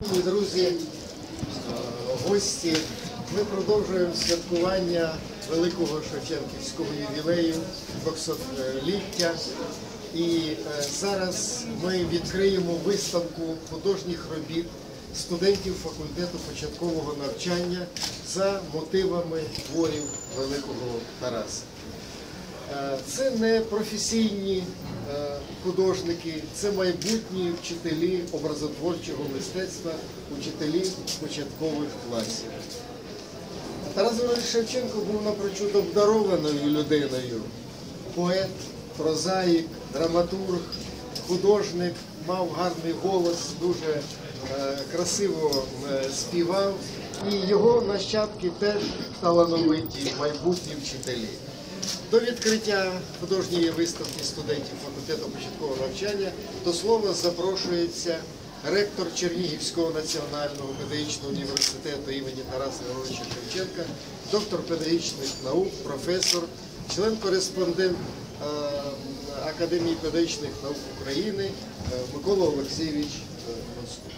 Друзі, е, гості, ми продовжуємо святкування великого Шевченківського ювілею 200-ліття. І е, зараз ми відкриємо виставку художніх робіт студентів факультету початкового навчання за мотивами творів великого Тараса. Е, Це не професійні художники, це майбутні вчителі образотворчого мистецтва, учителі початкових класів. Тарас Григорович Шевченко був напрочуд обдарованою людиною. Поет, прозаїк, драматург, художник, мав гарний голос, дуже е, красиво е, співав. І його нащадки теж талановиті майбутні вчителі. До відкриття художньої виставки студентів факультету початкового навчання до слова запрошується ректор Чернігівського національного педагогічного університету імені Тараса Григоровича Шевченка, доктор педагогічних наук, професор, член-кореспондент е, Академії педагогічних наук України е, Микола Олексійович е, Ростов.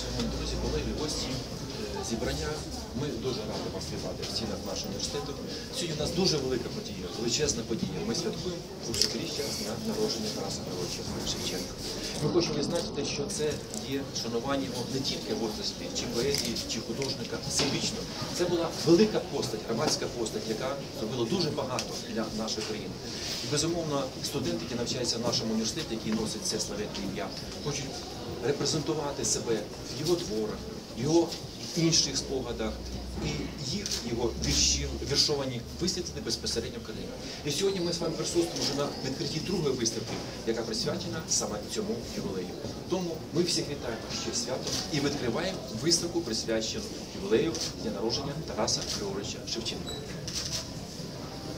Шановні друзі, колеги, гості, е, зібрання. Ми дуже раді вас вітати в стінах нашого університету. Сьогодні у нас дуже велика подія, величезна подія. Ми святкуємо 200-річчя з дня народження Тараса Григоровича Шевченка. Ми хочемо відзначити, що це є шанування його не тільки в області чи поезії, чи художника, символічно. Це була велика постать, громадська постать, яка зробила дуже багато для нашої країни. І безумовно, студенти, які навчаються в нашому університеті, які носять це славетне ім'я, хочуть репрезентувати себе в його творах, його інших спогадах і їх його вірші, віршовані висвітлити безпосередньо в країні. І сьогодні ми з вами присутствуємо вже на відкритті другої виставки, яка присвячена саме цьому ювілею. Тому ми всіх вітаємо ще святом і відкриваємо виставку, присвячену ювілею дня народження Тараса Григоровича Шевченка.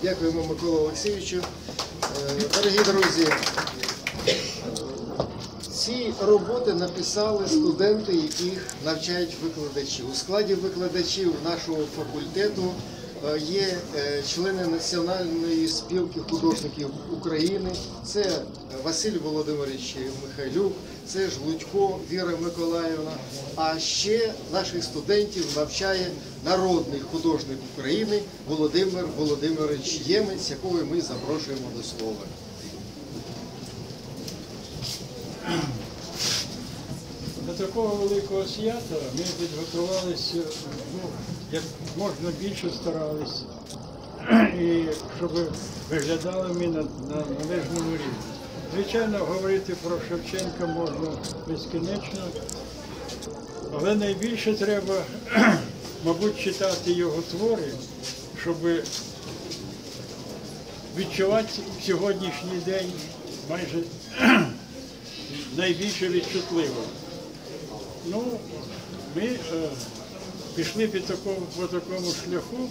Дякуємо Миколу Олексійовичу. Е, Дорогі друзі, ці роботи написали студенти, яких навчають викладачі. У складі викладачів нашого факультету е, є е, члени Національної спілки художників України. Це Василь Володимирович Михайлюк, це Жлудько Віра Миколаївна. А ще наших студентів навчає народний художник України Володимир Володимирович Ємець, якого ми запрошуємо до слова. До такого великого свята ми підготувалися, ну, як можна більше старалися, і щоб виглядали ми на, на належному рівні. Звичайно, говорити про Шевченка можна безкінечно, але найбільше треба, мабуть, читати його твори, щоб відчувати сьогоднішній день майже найбільше відчутливо. Ну, ми е, пішли по такому, по такому шляху,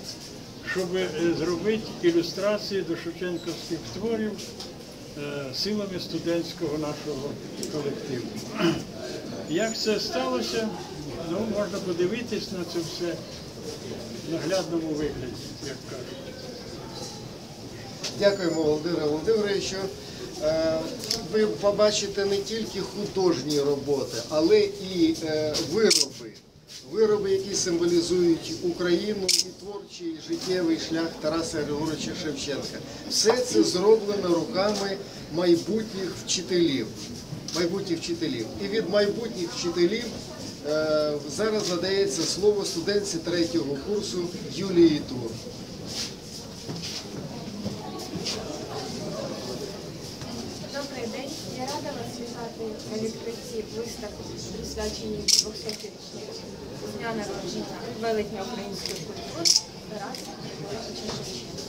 щоб е, зробити ілюстрації до шевченківських творів е, силами студентського нашого колективу. Як це сталося, ну, можна подивитись на це все в наглядному вигляді, як кажуть. Дякуємо, Володимире Володимировичу. Е, Ви побачите не тільки художні роботи, але і е, вироби. Вироби, які символізують Україну і творчий життєвий шлях Тараса Григоровича Шевченка. Все це зроблено руками майбутніх вчителів. Майбутніх вчителів. І від майбутніх вчителів е, зараз надається слово студентці третього курсу Юлії Тур. День. Я рада вас вітати на відкритті виставки, присвяченій 200-річниці з дня народження велетня української культури Тараса Григоровича Шевченка.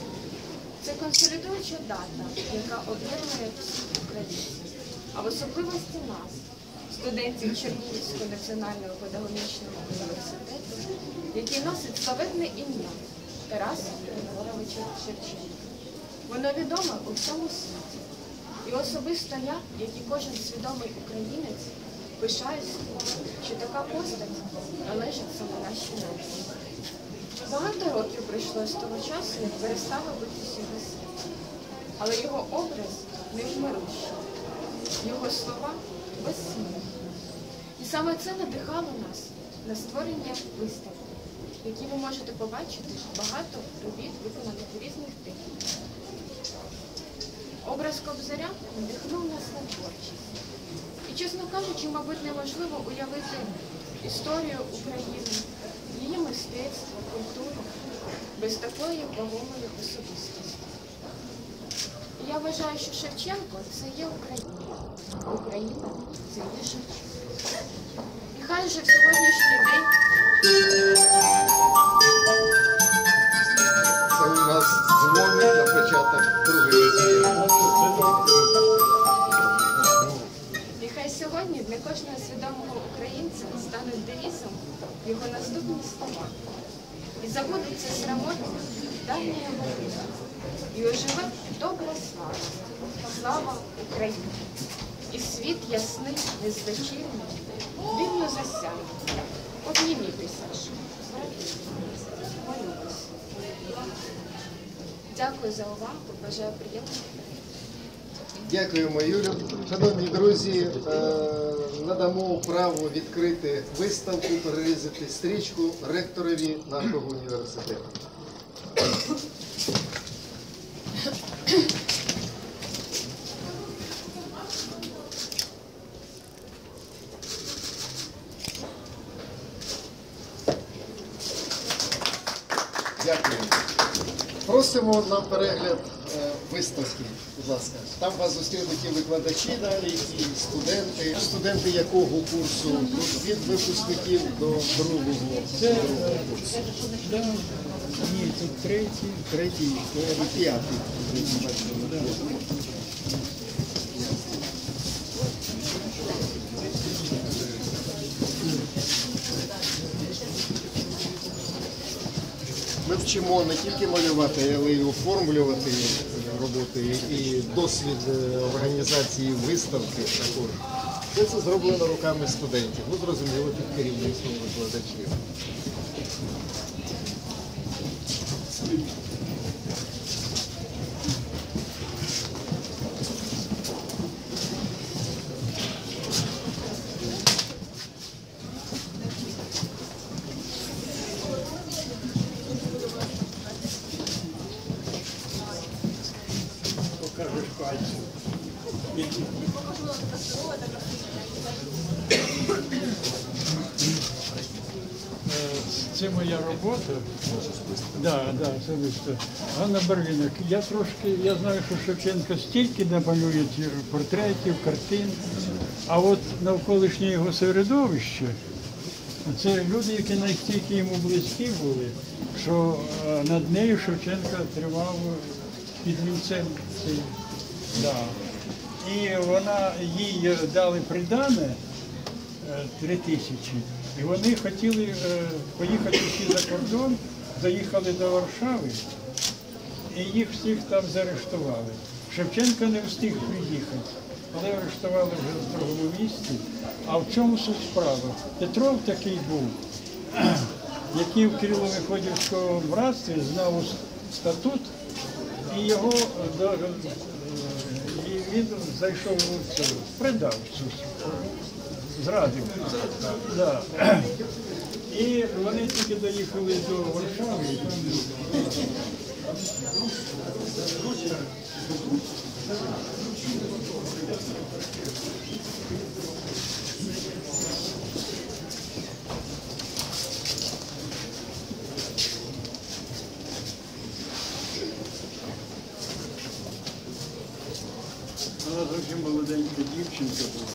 Це консолідуюча дата, яка об'єднує всіх українців, а в особливості нас, студентів Чернігівського національного педагогічного університету, який носить славетне ім'я Тараса Григоровича Шевченка. Воно відоме у всьому світі. І особисто я, як і кожен свідомий українець, пишаюся, що така постать належить саме нашій нації. Багато років пройшло з того часу, як перестало його світ. Але його образ невмирущий. Його слова без. І саме це надихало нас на створення виставки, в якій ви можете побачити багато робіт, виконаних у різних техніках. Образ Кобзаря надихнув нас на творчість. І, чесно кажучи, мабуть, неможливо уявити історію України, її мистецтво, культуру без такої вагомої особистості. Я вважаю, що Шевченко це є Україна, Україна це є Шевченко. І хай же в сьогоднішній день сьогодні для кожного свідомого українця стане девізом його наступні слова. І забудеться срамота давньої години. І оживе добра слава. Слава Україні. І світ ясний, нездочільний, дивно засяє. Обнімітеся ж. Молюся. Дякую за увагу. Бажаю приємного. Дякуємо, Юлю. Шановні друзі, е, надамо право відкрити виставку, перерізати стрічку ректорові нашого університету. Дякуємо. Просимо на перегляд е, виставки, будь ласка. Там вас зустрінуть і викладачі далі, і студенти. Студенти якого курсу? Від випускників до другого. Це е, курсу. ні, тут третій. Третій, п'ятий. Ми вчимо не тільки малювати, але й оформлювати роботи і досвід е, організації виставки також. Все це зроблено руками студентів. Ну, зрозуміло, під керівництвом викладачів. Це моя робота. Да, да, особисто. Ганна Барвінок. Я трошки, я знаю, що Шевченко стільки намалює ті портретів, картин, а от навколишнє його середовище, це люди, які настільки йому близькі були, що е, над нею Шевченко тривав під вінцем цей. Да. І вона їй дали придане е, три тисячі. І вони хотіли е, поїхати всі за кордон, заїхали до Варшави, і їх всіх там заарештували. Шевченко не встиг приїхати, але арештували вже в другому місці. А в чому суть справи? Петров такий був, який в Кирило-Мефодівському братстві знав статут, і його е, він зайшов у цю, предав цю зрадив. Да. І вони тільки доїхали до Варшави.